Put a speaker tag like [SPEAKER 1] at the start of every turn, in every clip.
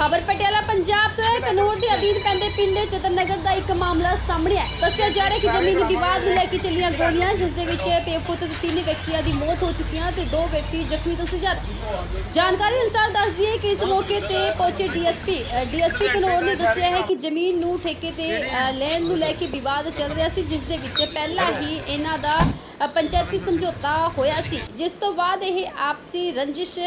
[SPEAKER 1] ਖਬਰ ਪਟਿਆਲਾ ਪੰਜਾਬ ਤੋਂ ਹੈ। ਕਨੌਰ ਦੇ ਅਧੀਨ ਪੈਂਦੇ ਪਿੰਡ ਚਤਨਗਰ ਦਾ ਇੱਕ ਮਾਮਲਾ ਸਾਹਮਣੇ ਆਇਆ। ਦੱਸਿਆ ਜਾ ਰਿਹਾ ਕਿ ਜ਼ਮੀਨੀ ਵਿਵਾਦ ਨੂੰ ਲੈ ਕੇ ਚੱਲੀਆਂ ਗੋਲੀਆਂ ਜਿਸ ਦੇ ਵਿੱਚ ਪੇਪੁੱਤ ਤੇ ਤਿੰਨ ਵਿਅਕਤੀਆਂ ਦੀ ਮੌਤ ਹੋ ਚੁੱਕੀਆਂ ਤੇ ਦੋ ਵਿਅਕਤੀ ਜ਼ਖਮੀ ਦੱਸੇ ਜਾ ਰਹੇ ਜਾਣਕਾਰੀ ਅਨੁਸਾਰ ਦੱਸ ਦਈਏ ਕਿ ਇਸ ਮੌਕੇ ਤੇ ਪਹੁੰਚੇ ਡੀਐਸਪੀ ਡੀਐਸਪੀ ਕਨੌਰ ਨੇ ਦੱਸਿਆ ਹੈ ਕਿ ਜ਼ਮੀਨ ਨੂੰ ਠੇਕੇ ਤੇ ਲੈਣ ਨੂੰ ਲੈ ਕੇ ਵਿਵਾਦ ਚੱਲ ਰਿਹਾ ਸੀ ਜਿਸ ਦੇ ਵਿੱਚ ਪਹਿਲਾਂ ਹੀ ਇਹਨਾਂ ਦਾ ਪੰਚਾਇਤੀ ਸਮਝੌਤਾ ਹੋਇਆ ਸੀ। ਜਿਸ ਤੋਂ ਬਾਅਦ ਇਹ ਆਪਸੀ ਰੰਜਿਸ਼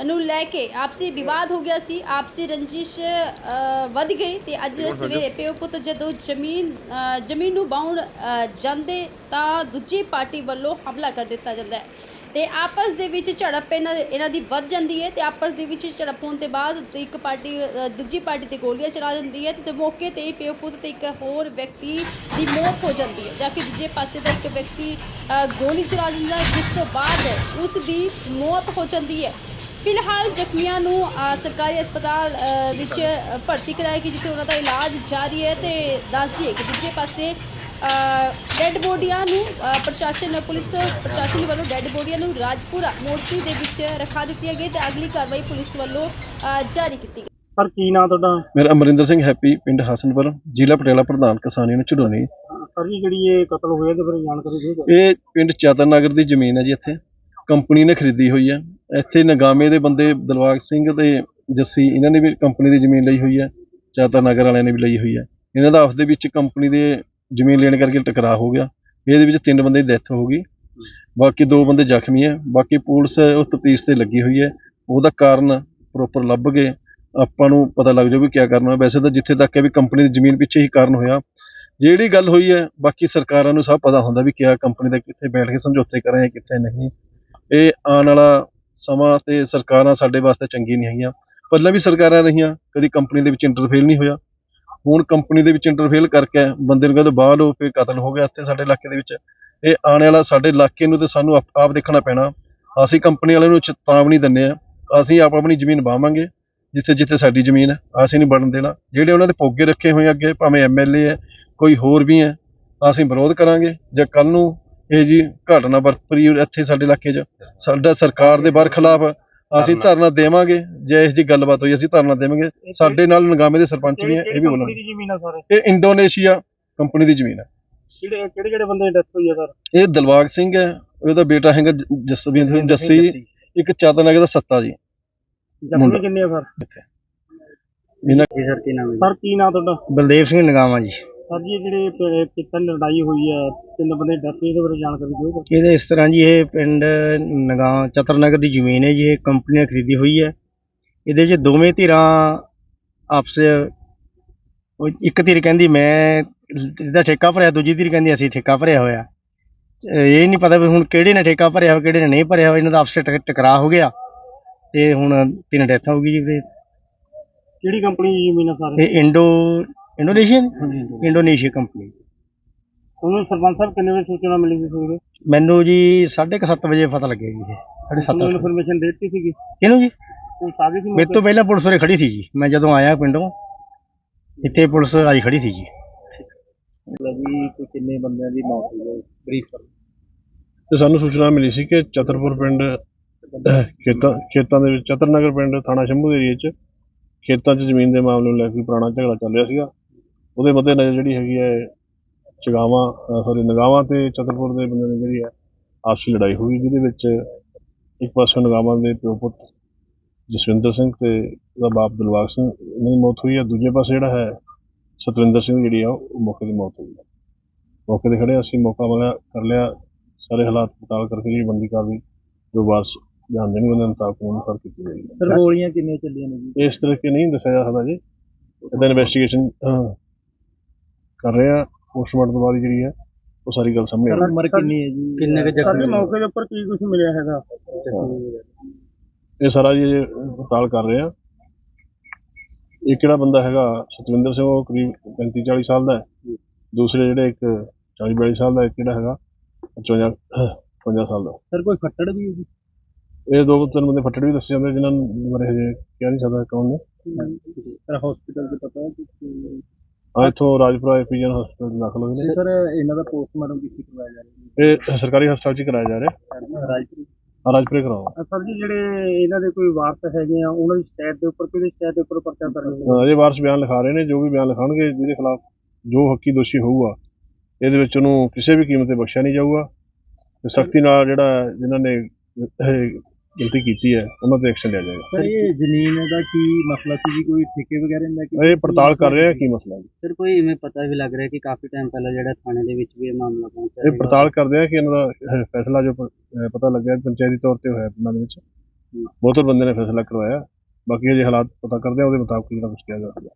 [SPEAKER 1] ਨੂੰ ਲੈ ਕੇ ਆਪਸੀ ਵਿਵਾਦ ਹੋ ਗਿਆ ਸੀ ਆਪਸੀ ਰੰਜਿਸ਼ ਅ, ਵੱਧ ਗਈ ਤੇ ਅੱਜ ਸਵੇਰੇ ਪਿਓ ਪੁੱਤ ਜਦੋਂ ਜ਼ਮੀਨ ਅ, ਜ਼ਮੀਨ ਨੂੰ ਬਾਉਣ ਜਾਂਦੇ ਤਾਂ ਦੂਜੀ ਪਾਰਟੀ ਵੱਲੋਂ ਹਮਲਾ ਕਰ ਦਿੱਤਾ ਜਾਂਦਾ ਹੈ ਤੇ ਆਪਸ ਦੇ ਵਿੱਚ ਝੜਪ ਇਹਨਾਂ ਦੇ- ਇਹਨਾਂ ਦੀ ਵੱਧ ਜਾਂਦੀ ਹੈ ਤੇ ਆਪਸ ਦੇ ਵਿੱਚ ਝੜਪ ਹੋਣ ਦੇ ਬਾਅਦ ਤੇ ਇੱਕ ਪਾਰਟੀ ਅ, ਦੂਜੀ ਪਾਰਟੀ ਤੇ ਗੋਲੀਆਂ ਚਲਾ ਦਿੰਦੀ ਹੈ ਤੇ ਮੌਕੇ ਤੇ ਹੀ ਪਿਓ ਪੁੱਤ ਤੇ ਇੱਕ ਹੋਰ ਵਿਅਕਤੀ ਦੀ ਮੌਤ ਹੋ ਜਾਂਦੀ ਹੈ ਜਦਕਿ ਦੂਜੇ ਪਾਸੇ ਦਾ ਇੱਕ ਵਿਅਕਤੀ ਅ, ਗੋਲੀ ਚਲਾ ਦਿੰਦਾ ਹੈ ਜਿਸ ਤੋਂ ਬਾਅਦ ਉਸ ਦੀ ਮੌਤ ਹੋ ਜਾਂਦੀ ਹੈ। ਫਿਲਹਾਲ ਜ਼ਖਮੀਆਂ ਨੂੰ ਸਰਕਾਰੀ ਹਸਪਤਾਲ ਵਿੱਚ ਭਰਤੀ ਕਰਾਇਆ ਕਿ ਜਿੱਥੇ ਉਹਨਾਂ ਦਾ ਇਲਾਜ ਜਾਰੀ ਹੈ ਤੇ ਦੱਸਦੀ ਹੈ ਕਿ ਦੂਜੇ ਪਾਸੇ ਡੈੱਡ ਬੋਡੀਆਂ ਨੂੰ ਪ੍ਰਸ਼ਾਸਨ ਪੁਲਿਸ ਪ੍ਰਸ਼ਾਸਨ ਵੱਲੋਂ ਡੈੱਡ ਬੋਡੀਆਂ ਨੂੰ ਰਾਜਪੁਰਾ ਮੋਰਚੀ ਦੇ ਵਿੱਚ ਰਖਾ ਦਿੱਤੀਆਂ ਗਈ ਤੇ ਅਗਲੀ ਕਾਰਵਾਈ ਪੁਲਿਸ ਵੱਲੋਂ ਜਾਰੀ ਕੀਤੀ ਗਈ।
[SPEAKER 2] ਸਰ ਕੀ ਨਾਂ ਤੁਹਾਡਾ?
[SPEAKER 3] ਮੇਰਾ ਅਮਰਿੰਦਰ ਸਿੰਘ ਹੈਪੀ ਪਿੰਡ ਹਸਨਪੁਰ ਜ਼ਿਲ੍ਹਾ ਪਟਿਆਲਾ ਪ੍ਰਧਾਨ ਕਿਸਾਨੀ ਨੂੰ ਝੁਡੋਨੀ
[SPEAKER 2] ਸਰ ਜੀ ਜਿਹੜੀ ਇਹ ਕਤਲ ਹੋਇਆ ਤੇ ਫਿਰ ਜਾਣਕਾਰੀ ਦੇ ਦਿਓ।
[SPEAKER 3] ਇਹ ਪਿੰਡ ਚਾਤਰਨਗਰ ਦੀ ਜ਼ਮੀਨ ਹੈ ਜੀ ਇੱਥੇ। ਕੰਪਨੀ ਨੇ ਖਰੀਦੀ ਹੋਈ ਹੈ। ਇੱਥੇ ਨਗਾਮੇ ਦੇ ਬੰਦੇ ਦਿਲਵਾਗ ਸਿੰਘ ਤੇ ਜੱਸੀ, ਇਹਨਾਂ ਨੇ ਵੀ ਕੰਪਨੀ ਦੀ ਜ਼ਮੀਨ ਲਈ ਹੋਈ ਹੈ। ਚਾਤਰਨਗਰ ਵਾਲਿਆਂ ਨੇ ਵੀ ਲਈ ਹੋਈ ਹੈ। ਇਹਨਾਂ ਦਾ ਆਪਸ ਦੇ ਵਿੱਚ ਕੰਪਨੀ ਦੇ ਜ਼ਮੀਨ ਲੈਣ ਕਰਕੇ ਟਕਰਾਅ ਹੋ ਗਿਆ। ਇਹਦੇ ਵਿੱਚ ਤਿੰਨ ਬੰਦੇ ਦੀ ਡੈਥ ਹੋ ਗਈ। ਬਾਕੀ ਦੋ ਬੰਦੇ ਜ਼ਖਮੀ ਹੈ। ਬਾਕੀ ਪੁਲਿਸ ਉਹ ਤਫਤੀਸ਼ ਤੇ ਲੱਗੀ ਹੋਈ ਹੈ। ਉਹਦਾ ਕਾਰਨ ਪ੍ਰੋਪਰ ਲੱਭ ਕੇ ਆਪਾਂ ਨੂੰ ਪਤਾ ਲੱਗ ਜਾਊ ਵੀ ਕੀ ਕਰਨਾ ਹੈ ਵੈਸੇ ਤਾਂ ਜਿੱਥੇ ਤੱਕ ਹੈ ਵੀ ਕੰਪਨੀ ਦੀ ਜ਼ਮੀਨ ਪਿੱਛੇ ਹੀ ਕਾਰਨ ਹੋਇਆ। ਜਿਹੜੀ ਗੱਲ ਹੋਈ ਹੈ, ਬਾਕੀ ਸਰਕਾਰਾਂ ਨੂੰ ਸਭ ਪਤਾ ਹੁੰਦਾ ਵੀ ਕਿਆ ਕੰਪਨੀ ਦਾ ਕਿੱਥੇ ਬੈਠ ਕੇ ਸਮਝੌਤੇ ਕਰਾਂ ਜਾਂ ਕਿੱਥੇ ਨਹੀਂ। ਇਹ ਆਉਣ ਵਾਲਾ ਸਮਾਂ ਤੇ ਸਰਕਾਰਾਂ ਸਾਡੇ ਵਾਸਤੇ ਚੰਗੀ ਨਹੀਂ ਹੈਗੀਆਂ। ਪਹਿਲਾਂ ਵੀ ਸਰਕਾਰਾਂ ਰਹੀਆਂ, ਕਦੀ ਕੰਪਨੀ ਦੇ ਵਿੱਚ ਇੰਟਰਫੇਲ ਨਹੀਂ ਹੋਇਆ। ਹੁਣ ਕੰਪਨੀ ਦੇ ਵਿੱਚ ਇੰਟਰਫੇਲ ਕਰਕੇ ਬੰਦੇ ਨੂੰ ਕਹਿੰਦੇ ਬਾਹਰ ਲੋ ਫਿਰ ਕਤਲ ਹੋ ਗਿਆ ਇੱਥੇ ਸਾਡੇ ਇਲਾਕੇ ਦੇ ਵਿੱਚ। ਇਹ ਆਉਣ ਵਾਲਾ ਸਾਡੇ ਇਲਾਕੇ ਨੂੰ ਤੇ ਸਾਨੂੰ ਆਪ ਆਪ ਦੇਖਣਾ ਪੈਣਾ। ਅਸੀਂ ਕੰਪਨੀ ਵਾਲਿਆਂ ਨੂੰ ਚੇਤਾਵਨੀ ਦਿੰਦੇ ਆ ਅਸੀਂ ਆਪ ਆਪਣੀ ਜ਼ਮੀਨ ਵਾਵਾਂਗੇ, ਜਿੱਥੇ ਜਿੱਥੇ ਸਾਡੀ ਜ਼ਮੀਨ ਹੈ। ਅਸੀਂ ਨਹੀਂ ਬਣਨ ਦੇਣਾ। ਜਿਹੜੇ ਉਹਨਾਂ ਦੇ ਪੋਗੇ ਰੱਖੇ ਹੋਏ ਅੱਗੇ, ਭਾਵੇਂ ਐਮਐਲਏ ਹੈ, ਕੋਈ ਹੋਰ ਵੀ ਹੈ, ਅਸੀਂ ਵਿਰੋਧ ਕਰਾਂਗੇ। ਜੇ ਕੱਲ ਨੂੰ ਇਹ ਜੀ ਘਟਨਾ ਵਾਪਰੀ ਇੱਥੇ ਸਾਡੇ ਇਲਾਕੇ 'ਚ। ਸਾਡਾ ਸਰਕਾਰ ਦੇ ਬਰਖਲਾਫ ਅਸੀਂ ਧਰਨਾ। ਦੇਵਾਂਗੇ। ਜੇ ਇਸ ਦੀ ਗੱਲਬਾਤ ਹੋਈ ਅਸੀਂ ਧਰਨਾ ਦੇਵਾਂਗੇ। ਸਾਡੇ ਨਾਲ ਨਗਾਮੇ ਦੇ ਸਰਪੰਚ ਵੀ ਹੈ ਇਹ ਵੀ ਬੋਲਣਗੇ।
[SPEAKER 2] ਦੀ ਜ਼ਮੀਨ ਆ ਸਰ?
[SPEAKER 3] ਇਹ ਇੰਡੋਨੇਸ਼ੀਆ ਕੰਪਨੀ ਦੀ ਜ਼ਮੀਨ ਹੈ
[SPEAKER 2] ਕਿਹੜੇ ਕਿਹੜੇ ਕਿਹੜੇ ਬੰਦੇ ਦੀ ਡੈਥ ਹੋਈ ਆ ਸਰ?
[SPEAKER 3] ਇਹ ਦਲਵਾਗ ਸਿੰਘ ਹੈ। ਉਹਦਾ ਬੇਟਾ ਹੈਗਾ ਜਸਵੀਰ ਸਿੰਘ ਜੱਸੀ ਇੱਕ ਚਾਤਨਗਰ ਦਾ ਸੱਤਾ ਜੀ।
[SPEAKER 2] ਕਿੰਨੇ ਆ ਸਰ?
[SPEAKER 3] ਇਹਨਾਂ
[SPEAKER 2] ਸਰ ਕੀ ਨਾਮ ਸਰ ਕੀ ਨਾਂ ਤੁਹਾਡਾ?
[SPEAKER 4] ਬਲਦੇਵ ਸਿੰਘ ਨਗਾਵਾਂ ਜੀ।
[SPEAKER 2] ਸਰ ਜੀ ਜਿਹੜੇ ਪ- ਪਿੱਤਲ ਲੜਾਈ ਹੋਈ ਹੈ ਤਿੰਨ ਬੰਦੇ ਹੋਈ ਇਹਦੇ ਬਾਰੇ ਜਾਣਕਾਰੀ ਦਿਓ
[SPEAKER 4] ਇਹਦੇ ਇਸ ਤਰ੍ਹਾਂ ਜੀ ਇਹ ਪਿੰਡ ਨਗਾਂ ਚਤਰਨਗਰ ਦੀ ਜ਼ਮੀਨ ਹੈ ਜੀ ਇਹ ਕੰਪਨੀ ਨੇ ਖਰੀਦੀ ਹੋਈ ਹੈ। ਇਹਦੇ 'ਚ ਦੋਵੇਂ ਧਿਰਾਂ ਆਪਸ ਉਹ ਇੱਕ ਧਿਰ ਕਹਿੰਦੀ ਮੈਂ ਇਹਦਾ ਠੇਕਾ ਭਰਿਆ ਦੂਜੀ ਧਿਰ ਕਹਿੰਦੀ ਅਸੀਂ ਠੇਕਾ ਭਰਿਆ ਹੋਇਆ ਇਹ ਨਹੀਂ ਪਤਾ ਵੀ ਹੁਣ ਕਿਹੜੇ ਨੇ ਠੇਕਾ ਭਰਿਆ ਹੋਇਆ ਕਿਹੜੇ ਨੇ ਨਹੀਂ ਭਰਿਆ ਹੋਇਆ ਇਹਨਾਂ ਦਾ ਆਪਸ 'ਚ ਟਕ- ਟਕਰਾਅ ਹੋ ਗਿਆ। ਤੇ ਹੁਣ ਤਿੰਨ ਡੈਥ ਹੋ ਗਈ ਜੀ ਫਿਰ
[SPEAKER 2] ਕਿਹੜੀ ਕੰਪਨੀ ਦੀ ਜ਼ਮੀਨ ਸਰ?
[SPEAKER 4] ਇਹ ਇੰਡੋ ਇੰਡੋਨੇਸ਼ੀਅਨ ਇੰਡੋਨੇਸ਼ੀਆ ਕੰਪਨੀ
[SPEAKER 2] ਤੁਹਾਨੂੰ ਸਰਪੰਚ ਸਾਹਿਬ ਕਿੰਨੇ ਵਜੇ ਸੂਚਨਾ ਮਿਲੀ ਸੀ ਸਵੇਰੇ
[SPEAKER 4] ਮੈਨੂੰ ਜੀ 7:30 ਵਜੇ ਪਤਾ ਲੱਗਿਆ ਜੀ ਇਹ। ਸਾਢੇ ਸੱਤ
[SPEAKER 2] ਤੁਹਾਨੂੰ
[SPEAKER 4] ਅੱਠ।
[SPEAKER 2] ਇਨਫੋਰਮੇਸ਼ਨ ਦੇ ਦਿੱਤੀ ਸੀਗੀ?
[SPEAKER 4] ਕਿਹਨੂੰ ਜੀ? ਮੇਰੇ ਤੋਂ ਪਹਿਲਾਂ ਪੁਲਿਸ ਉਰੇ ਖੜੀ ਸੀ ਜੀ। ਮੈਂ ਜਦੋਂ ਆਇਆ ਪਿੰਡੋਂ ਇੱਥੇ ਪੁਲਿਸ ਆਈ ਖੜੀ ਸੀ ਜੀ।
[SPEAKER 2] ਜੀ ਕੋਈ ਕਿੰਨੇ ਬੰਦਿਆਂ ਦੀ ਮੌਤ ਹੋਈ ਹੈ? ਬਰੀਫ
[SPEAKER 3] ਤੇ ਸਾਨੂੰ ਸੂਚਨਾ ਮਿਲੀ ਸੀ ਕਿ ਚਤਰਪੁਰ ਪਿੰਡ ਖੇਤਾਂ ਖੇਤਾਂ ਦੇ ਵਿੱਚ ਚਤਰਨਗਰ ਪਿੰਡ ਥਾਣਾ ਸ਼ੰਭੂ ਦੇ ਏਰੀਏ 'ਚ ਖੇਤਾਂ 'ਚ ਜ਼ਮੀਨ ਦੇ ਮਾਮਲੇ ਨੂੰ ਲੈ ਕੇ ਪੁਰਾਣਾ ਝਗੜਾ ਚੱਲ ਰਿਹਾ ਸੀਗਾ। ਉਹਦੇ ਮੱਦੇ ਨਜ਼ਰ ਜਿਹੜੀ ਹੈਗੀ ਹੈ ਚਗਾਵਾਂ ਸੌਰੀ ਨਗਾਵਾਂ ਤੇ ਚਤਰਪੁਰ ਦੇ ਬੰਦੇ ਨੇ ਜਿਹੜੀ ਹੈ ਆਪਸੀ ਲੜਾਈ ਹੋਈ ਜਿਹਦੇ ਵਿੱਚ ਇੱਕ ਪਾਸੇ ਨਗਾਵਾਂ ਦੇ ਪਿਓ ਪੁੱਤ ਜਸਵਿੰਦਰ ਸਿੰਘ ਤੇ ਉਹਦਾ ਬਾਪ ਦਿਲਵਾਗ ਸਿੰਘ ਦੀ ਮੌਤ ਹੋਈ ਹੈ। ਦੂਜੇ ਪਾਸੇ ਜਿਹੜਾ ਹੈ ਸਤਵਿੰਦਰ ਸਿੰਘ ਜਿਹੜੀ ਆ ਉਹ ਮੌਕੇ ਦੀ ਮੌਤ ਹੋਈ ਹੈ। ਮੌਕੇ ਤੇ ਖੜੇ ਅਸੀਂ ਮੌਕਾ ਮਿਲਿਆ ਕਰ ਲਿਆ। ਸਾਰੇ ਹਾਲਾਤ ਪਤਾਲ ਕਰਕੇ ਜਿਹੜੀ ਬੰਦੀ ਕਾਰਵਾਈ ਜੋ ਵਾਰਸ ਜਾਣਦੇ ਨੇ ਉਹਨਾਂ ਮੁਤਾਬਕ ਕਾਨੂੰਨ ਕਰ ਕੀਤੀ ਜਾਏਗੀ।
[SPEAKER 2] ਸਰ ਗੋਲੀਆਂ ਕਿੰਨੀਆਂ ਚੱਲੀਆਂ ਨੇ ਜੀ?
[SPEAKER 3] ਇਸ ਤਰੀਕੇ ਨਹੀਂ ਦੱਸਿਆ ਜਾ ਸਕਦਾ ਜੀ। ਇਹਦਾ ਇਨਵੈਸਟੀਗੇਸ਼ਨ ਕਰ ਰਹੇ ਆ ਪੋਸਟਮਾਰਟਮ ਤੋਂ ਬਾਅਦ ਜਿਹੜੀ ਹੈ ਉਹ ਸਾਰੀ ਗੱਲ ਸਾਹਮਣੇ ਆਏਗੀ
[SPEAKER 2] ਉਮਰ ਕਿੰਨੀ ਹੈ ਜੀ?
[SPEAKER 4] ਕਿੰਨੇ ਕੁ
[SPEAKER 2] ਸਰ ਜੀ
[SPEAKER 4] ਜ਼ਖਮੀ
[SPEAKER 2] ਮੌਕੇ ਦੇ ਉੱਪਰ ਕੀ ਕੁਝ ਮਿਲਿਆ ਹੈਗਾ?
[SPEAKER 3] ਇਹ ਸਾਰਾ ਜੀ ਪੜਤਾਲ ਕਰ ਰਹੇ ਆ। ਇਹ ਕਿਹੜਾ ਬੰਦਾ ਹੈਗਾ? ਸਤਵਿੰਦਰ ਸਿੰਘ ਉਹ ਕਰੀਬ 35 40 ਸਾਲ ਦਾ ਹੈ। ਦੂਸਰੇ ਜਿਹੜੇ ਇੱਕ 40 42 ਸਾਲ ਦਾ ਇੱਕ ਜਿਹੜਾ ਹੈਗਾ 55 55 ਸਾਲ ਦਾ।
[SPEAKER 2] ਸਰ ਕੋਈ ਫੱਟੜ ਵੀ ਹੈ ਜੀ?
[SPEAKER 3] ਇਹ ਦੋ ਤਿੰਨ ਬੰਦੇ ਫੱਟੜ ਵੀ ਦੱਸੇ ਜਾਂਦੇ ਜਿਨ੍ਹਾਂ ਨੂੰ ਬਾਰੇ ਹਜੇ ਕਿਹਾ ਨਹੀਂ ਸਕਦਾ ਕੌਣ ਨੇ।
[SPEAKER 2] ਸਰ ਹਸਪੀਟਲ ਦੇ ਪਤਾ ਹੈ ਕਿ
[SPEAKER 3] ਆ ਇੱਥੋਂ ਰਾਜਪੁਰਾ ਐਪੀਜਨ ਹਸਪਤਾਲ ਦਾਖਲ ਹੋਏ
[SPEAKER 2] ਸਰ ਇਹਨਾਂ ਦਾ ਪੋਸਟਮਾਰਟਮ ਕਿੱਥੇ ਕਰਵਾਇਆ ਜਾ
[SPEAKER 3] ਨੇ ਇਹ ਸਰਕਾਰੀ ਹਸਪਤਾਲ 'ਚ ਹੀ ਕਰਾਇਆ ਜਾ ਰਿਹਾ।
[SPEAKER 2] ਰਿਹਾ ਹੈ ਰਾਜਪੁਰ
[SPEAKER 5] ਰਾਜਪੁਰੇ ਕਰਾਓ
[SPEAKER 2] ਸਰ ਜੀ ਜਿਹੜੇ ਇਹਨਾਂ ਦੇ ਕੋਈ ਵਾਰਸ ਹੈਗੇ ਆ ਉਹਨਾਂ ਦੀ ਸ਼ਿਕਾਇਤ ਦੇ ਉੱਪਰ ਕਿਹਦੀ ਸ਼ਿਕਾਇਤ ਦੇ ਉੱਪਰ ਪਰਚਾ ਦਰਜ
[SPEAKER 5] ਅਜੇ ਵਾਰਸ ਬਿਆਨ ਲਿਖਾ ਰਹੇ ਨੇ ਜੋ ਵੀ ਬਿਆਨ ਲਿਖਾਉਣਗੇ ਜਿਹਦੇ ਖਿਲਾਫ ਜੋ ਹੱਕੀ ਦੋਸ਼ੀ ਹੋਊਗਾ ਇਹਦੇ ਵਿੱਚ ਉਹਨੂੰ ਕਿਸੇ ਵੀ ਕੀਮਤ ਤੇ ਬਖਸ਼ਿਆ ਨਹੀਂ ਜਾਊਗਾ। ਤੇ ਸਖਤੀ ਨਾਲ ਜਿਹੜਾ ਜਿਨ੍ਹਾਂ ਨੇ ਇਹ ਗਲਤੀ ਕੀਤੀ ਹੈ ਉਹਨਾਂ ਤੇ ਐਕਸ਼ਨ ਲਿਆ ਜਾਏਗਾ।
[SPEAKER 2] ਸਰ ਇਹ ਜ਼ਮੀਨ ਦਾ ਕੀ ਮਸਲਾ ਸੀ ਜੀ? ਕੋਈ ਠੇਕੇ ਵਗੈਰਾ ਦਾ
[SPEAKER 5] ਇਹ ਪੜਤਾਲ ਕਰ ਰਹੇ ਆ ਕੀ ਮਸਲਾ ਹੈ
[SPEAKER 6] ਸਰ ਕੋਈ ਇਵੇਂ ਪਤਾ ਵੀ ਲੱਗ ਰਿਹਾ ਕਿ ਕਾਫੀ ਟਾਈਮ ਪਹਿਲਾਂ ਜਿਹੜਾ ਥਾਣੇ ਦੇ ਵਿੱਚ ਵੀ ਇਹ ਮਾਮਲਾ ਪਹੁੰਚਿਆ
[SPEAKER 5] ਇਹ ਪੜਤਾਲ ਕਰਦੇ ਆ ਕਿ ਇਹਨਾਂ ਦਾ ਫੈਸਲਾ ਜੋ ਪਤਾ ਲੱਗਿਆ ਪੰਚਾਇਤੀ ਤੌਰ ਤੇ ਹੋਇਆ ਪਿੰਡਾਂ ਦੇ ਵਿੱਚ। ਬਹੁਤ ਬੰਦੇ ਨੇ ਫੈਸਲਾ ਕਰਵਾਇਆ। ਬਾਕੀ ਅਜੇ ਹਾਲਾਤ ਪਤਾ ਕਰਦੇ ਆ ਉਹਦੇ ਮੁਤਾਬਕ ਜਿਹੜਾ ਕੁਝ ਕਿਹਾ ਜਾਵੇਗਾ